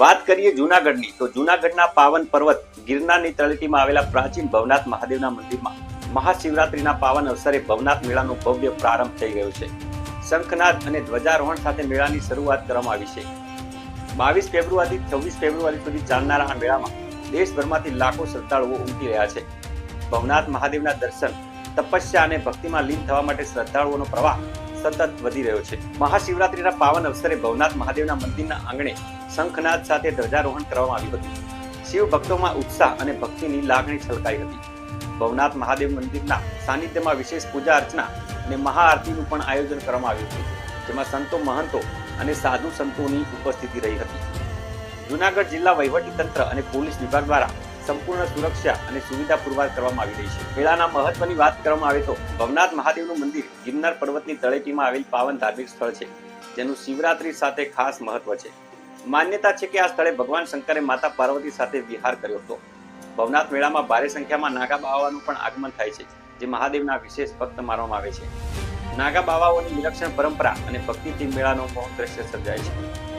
વાત કરીએ જુનાગઢની, તો જુનાગઢના પાવન પર્વત ગિરનારની તળેટીમાં આવેલા પ્રાચીન ભવનાથ મહાદેવના મંદિરમાં મહાશિવરાત્રિના પાવન અવસરે ભવનાથ મેળાનો ભવ્ય પ્રારંભ થઈ ગયો છે. શંખનાદ અને ધ્વજારોહણ સાથે મેળાની શરૂઆત કરવામાં આવી છે. બાવીસ ફેબ્રુઆરીથી છવ્વીસ ફેબ્રુઆરી સુધી ચાલનારા આ મેળામાં દેશભરમાંથી લાખો શ્રદ્ધાળુઓ ઉમટી રહ્યા છે. ભવનાથ મહાદેવના દર્શન, તપસ્યા અને ભક્તિમાં લીન થવા માટે શ્રદ્ધાળુઓનો પ્રવાહ સતત વધી રહ્યો છે. મહાશિવરાત્રીના પાવન અવસરે ભવનાથ મહાદેવના મંદિરના આંગણે શંખનાદ સાથે ધ્વજારોહણ કરવામાં આવ્યું હતું. શિવ ભક્તોમાં ઉત્સાહ અને ભક્તિની લાગણી છલકાઈ હતી. ભવનાથ મહાદેવ મંદિરના સાનિધ્યમાં વિશેષ પૂજા અર્ચના અને મહાઆરતીનું પણ આયોજન કરવામાં આવ્યું હતું, જેમાં સંતો મહંતો અને સાધુ સંતોની ઉપસ્થિતિ રહી હતી. જુનાગઢ જિલ્લા વહીવટી તંત્ર અને પોલીસ વિભાગ દ્વારા સંપૂર્ણ સુરક્ષા અને સુવિધા પુરવાર કરવામાં આવી રહી છે. મેળાના મહત્વની વાત કરવામાં આવે તો ભવનાથ મહાદેવનું મંદિર ગિરનાર પર્વતની તળેટીમાં આવેલ પાવન ધાર્મિક સ્થળ છે, જેનું શિવરાત્રી સાથે ખાસ મહત્વ છે. માન્યતા છે કે આ સ્થળે ભગવાન શંકરે માતા પાર્વતી સાથે વિહાર કર્યો હતો. ભવનાથ મેળામાં ભારે સંખ્યામાં નાગા બાવાનું પણ આગમન થાય છે, જે મહાદેવના વિશેષ ભક્ત માનવામાં આવે છે. નાગા બાવાઓની વિલક્ષણ પરંપરા અને ભક્તિથી મેળાનો મોહ દ્રશ્ય સર્જાય છે.